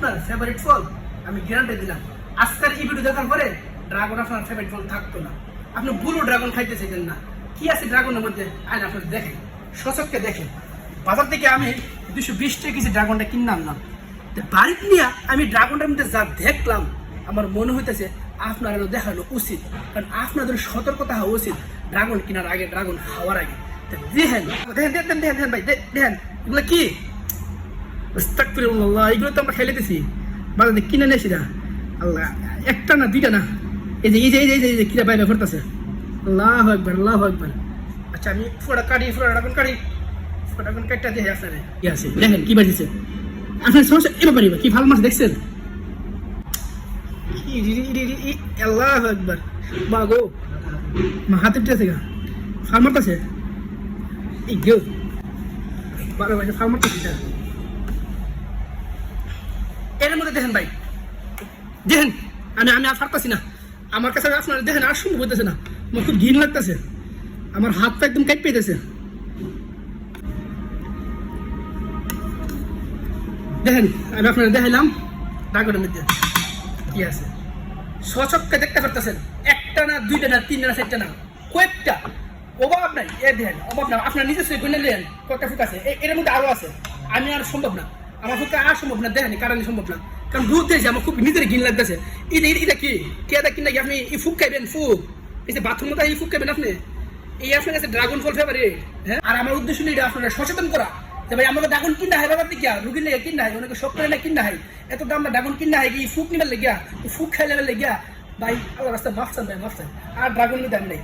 Favourite ফল আমি guarantee দিলাম। আজকের এই ভিডিও দেখার পরে ড্রাগন আপনার ফেভারিট ফল থাকতো না। আপনি বুড়ো ড্রাগন খাইতেছিলেন না। কি আছে ড্রাগনের মধ্যে? আইন আপনার দেখেন সচককে দেখেন বাজার থেকে আমি দুশো বিশ টাকা কেজি ড্রাগনটা কিনে আনলাম। বাড়িতে নিয়ে আমি ড্রাগনটার মধ্যে যা দেখলাম, আমার মনে হইতেছে আপনারও দেখানো উচিত। কারণ আপনাদের সতর্কতা হওয়া উচিত ড্রাগন কেনার আগে ড্রাগন খাওয়ার আগে। দেখেন দেখেন দেখেন দেখেন ভাই দেখেন, এগুলো কি? আস্তাগফিরুল্লাহ এগুলো তো আমরা খেলে দিছি। বাজারে কিনে নিয়েছি না, আল্লাহ, একটা না, দুইটা না। এই যে এই যে এই যে, এই যে- কিরা বাইরে করতেছে আল্লাহ একবার আল্লাহ একবার আচ্ছা আমি ফোটা কাটি ফোটা ড্রাগন কাটি। ফোটা ড্রাগন কাটটা দিয়ে আপনারে কি আছে, দেখেন কি বাজিছে। আপনার সমস্যা এবার পারিবা কি ভালো মাছ দেখছেন? আল্লাহ একবার মা গো মা হাতে উঠেছে গা। ফাল মারতেছে? এই গো, বারো বাজে ফাল মারতেছে এর মধ্যে দেখেন ভাই। দেখেন, আমি আমি আর পারতাছি না। আমার কাছে দেখেন আর হইতেছে না। আমার খুব ঘিন লাগতেছে। আমার হাত পা একদম দেখেন, আমি দেখাইলাম মধ্যে। কি আছে? সচককে দেখতে পারতেছেন। একটা না, দুইটা না, তিনটা না, চারটা না। কয়েকটা। অভাব নাই। এ দেখেন, অভাব না আপনার নিজস্ব গুণে নেন কয়েকটা আছে। এর মধ্যে আরও আছে। আমি আর সম্ভব না। আমার পক্ষে আর সম্ভব না, দেখেন কারণ সম্ভব না। কারণ দুধ দিয়েছে আমার খুব নিজের ঘিন লাগতেছে। এটা কি? কে এটা কিনা আপনি এই ফুক খাইবেন, ফুক? এই যে বাথরুম মতো এই ফুক খাইবেন আপনি? এই আপনার কাছে ড্রাগন ফল ফেভারিট হ্যাঁ? আর আমার উদ্দেশ্য এটা আপনারা সচেতন করা। যে ভাই, আমাকে ড্রাগন কিনা হয় বাবার দিকে রুগীর লেগে কিনা হয় অনেকে শখ করে না কিনা হয় এত দাম না ড্রাগন কিনা হয় কি ফুক নিবার লেগিয়া? ফুক খাইলে লেগিয়া? ভাই আল্লাহ রাস্তা মাফ চান ভাই, মাফ আর ড্রাগন নিতে আমি নাই।